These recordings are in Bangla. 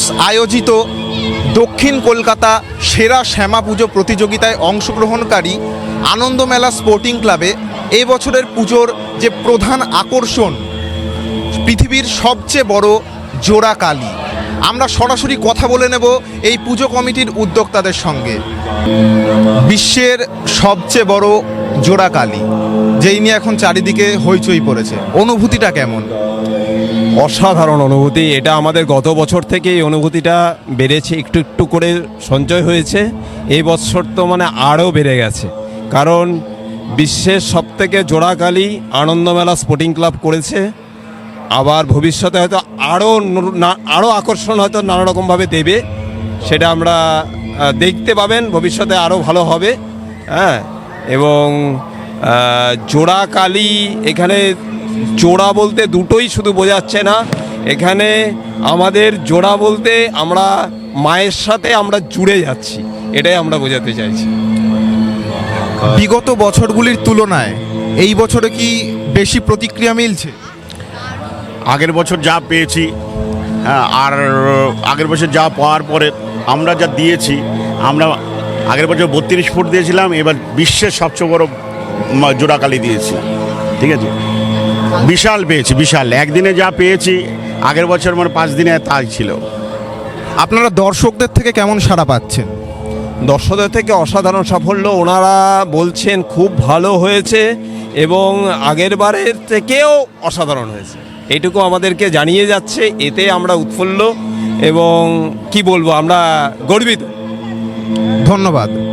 নিউজ আয়োজিত দক্ষিণ কলকাতা সেরা শ্যামা পুজো প্রতিযোগিতায় অংশগ্রহণকারী আনন্দমেলা স্পোর্টিং ক্লাবে এ বছরের পুজোর যে প্রধান আকর্ষণ, পৃথিবীর সবচেয়ে বড় জোড়া কালী। আমরা সরাসরি কথা বলে নেব এই পুজো কমিটির উদ্যোক্তাদের সঙ্গে। বিশ্বের সবচেয়ে বড় জোড়া কালী, যেই নিয়ে এখন চারিদিকে হইচই পড়েছে। অনুভূতিটা কেমন? অসাধারণ অনুভূতি। এটা আমাদের গত বছর থেকে এই অনুভূতিটা বেড়েছে, একটু একটু করে সঞ্চয় হয়েছে। এই বছর তো মানে আরও বেড়ে গেছে। কারণ বিশ্বের সবথেকে জোড়াকালি আনন্দমেলা স্পোর্টিং ক্লাব করেছে। আবার ভবিষ্যতে হয়তো আরও আরও আকর্ষণ হয়তো নানা রকমভাবে দেবে। সেটা আমরা দেখতে পাবেন, ভবিষ্যতে আরও ভালো হবে। হ্যাঁ এবং জোড়াকালি এখানে জোড়া বলতে দুটোই শুধু বোঝাচ্ছে না। এখানে আমাদের জোড়া বলতে আমরা মায়ের সাথে আমরা জুড়ে যাচ্ছি এটাই আমরা বোঝাতে চাইছি। বিগত বছরগুলির তুলনায় এই বছরে কি বেশি প্রতিক্রিয়া মিলছে? আগের বছর যা পেয়েছি হ্যাঁ আর আগের বছর যা পাওয়ার পরে আমরা যা দিয়েছি আমরা আগের বছর বত্রিশ ফুট দিয়েছিলাম এবার বিশ্বের সবচেয়ে বড় জোড়াকালি দিয়েছি। ঠিক আছে? বিশাল পেয়েছি বিশাল। একদিনে যা পেয়েছি আগের বছর মানে পাঁচ দিনে তাই ছিল। আপনারা দর্শকদের থেকে কেমন সাড়া পাচ্ছেন? দর্শকদের থেকে অসাধারণ সাফল্য। ওনারা বলছেন খুব ভালো হয়েছে এবং আগের বারের থেকেও অসাধারণ হয়েছে। এটুকু আমাদেরকে জানিয়ে যাচ্ছে। এতে আমরা উৎফুল্ল এবং কি বলব আমরা গর্বিত। ধন্যবাদ।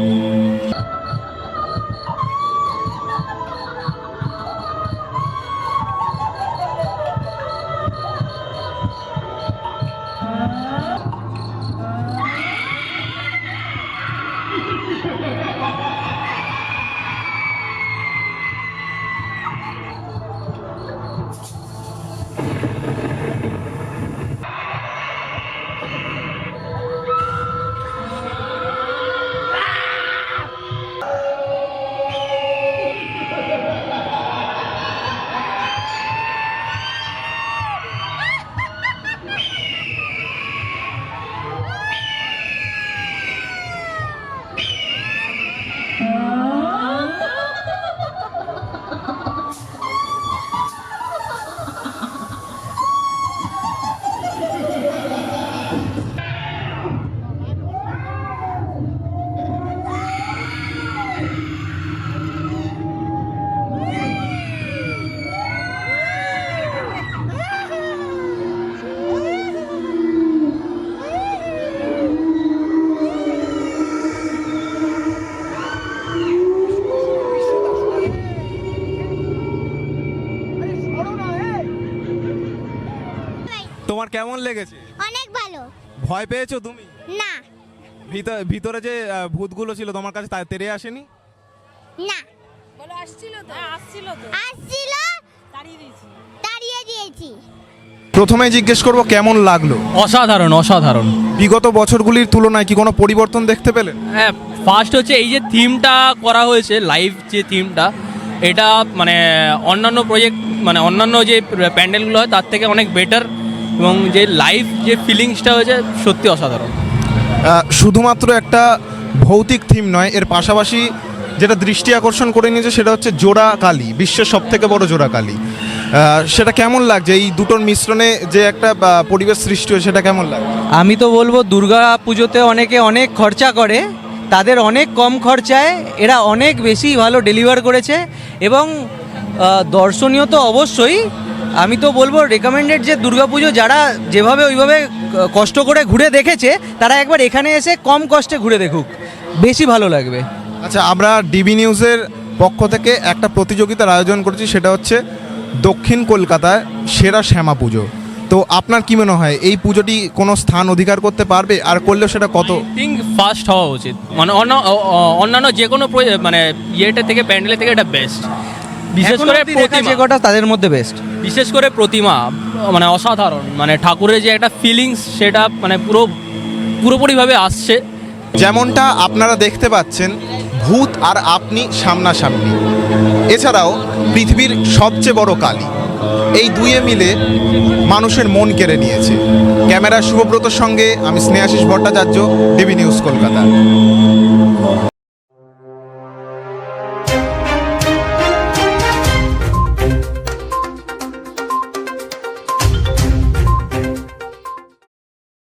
তোমার কেমন লেগেছে? অনেক ভালো। ভয় পেয়েছ তুমি? না। ভিতরে ভিতরে যে আহ, ভূতগুলো ছিল তোমার কাছে তা তেরে আসেনি? না। বলো আসছিল তো? আসছিল তো। আসছিল। তাড়িয়ে দিয়েছি। তাড়িয়ে দিয়েছি। প্রথমে জিজ্ঞেস করব কেমন লাগল? অসাধারণ অসাধারণ। বিগত বছরগুলির তুলনায় কি কোনো পরিবর্তন দেখতে পেলেন? হ্যাঁ ফার্স্ট হচ্ছে এই যে থিমটা করা হয়েছে লাইভ যে থিমটা এটা মানে অন্যান্য প্রজেক্ট মানে অন্যান্য যে প্যান্ডেলগুলো হয় তার থেকে অনেক বেটার এবং যে লাইভ যে ফিলিংসটা হয়েছে সত্যি অসাধারণ। শুধুমাত্র একটা ভৌতিক থিম নয় এর পাশাপাশি যেটা দৃষ্টি আকর্ষণ করে নিয়েছে সেটা হচ্ছে জোড়া কালী বিশ্বের সব থেকে বড় জোড়া কালী। সেটা কেমন লাগছে? এই দুটোর মিশ্রণে যে একটা পরিবেশ সৃষ্টি হয় সেটা কেমন লাগে আমি তো বলব দুর্গা পুজোতে অনেকে অনেক খরচা করে তাদের অনেক কম খরচায় এরা অনেক বেশি ভালো ডেলিভার করেছে এবং দর্শনীয় তো অবশ্যই আমি তো বলব রেকমেন্ডেড যে দুর্গাপুজো যারা যেভাবে ওইভাবে কষ্ট করে ঘুরে দেখেছে তারা একবার এখানে এসে কম কষ্টে ঘুরে দেখুক। বেশি ভালো লাগবে। আচ্ছা আমরা ডিবি নিউজের পক্ষ থেকে একটা প্রতিযোগিতার আয়োজন করেছি সেটা হচ্ছে দক্ষিণ কলকাতায় সেরা শ্যামা পুজো। তো আপনার কি মনে হয় এই পুজোটি কোনো স্থান অধিকার করতে পারবে আর করলেও সেটা কত? থিঙ্ক ফার্স্ট হওয়া উচিত। মানে অন্য অন্যান্য যে কোনো মানে ইয়েটা থেকে প্যান্ডেলের থেকে এটা বেস্ট বিশেষ করে প্রতিমা। যে কটা তাদের মধ্যে বেস্ট বিশেষ করে প্রতিমা মানে অসাধারণ। মানে ঠাকুরের যে একটা ফিলিংস সেটা মানে পুরো পুরোপুরিভাবে আসছে। যেমনটা আপনারা দেখতে পাচ্ছেন ভূত আর আপনি সামনাসামনি। এছাড়াও পৃথিবীর সবচেয়ে বড় কালী। এই দুয়ে মিলে মানুষের মন কেড়ে নিয়েছে। ক্যামেরা শুভব্রতর সঙ্গে আমি স্নেহাশিস ভট্টাচার্য ডিবি নিউজ কলকাতা।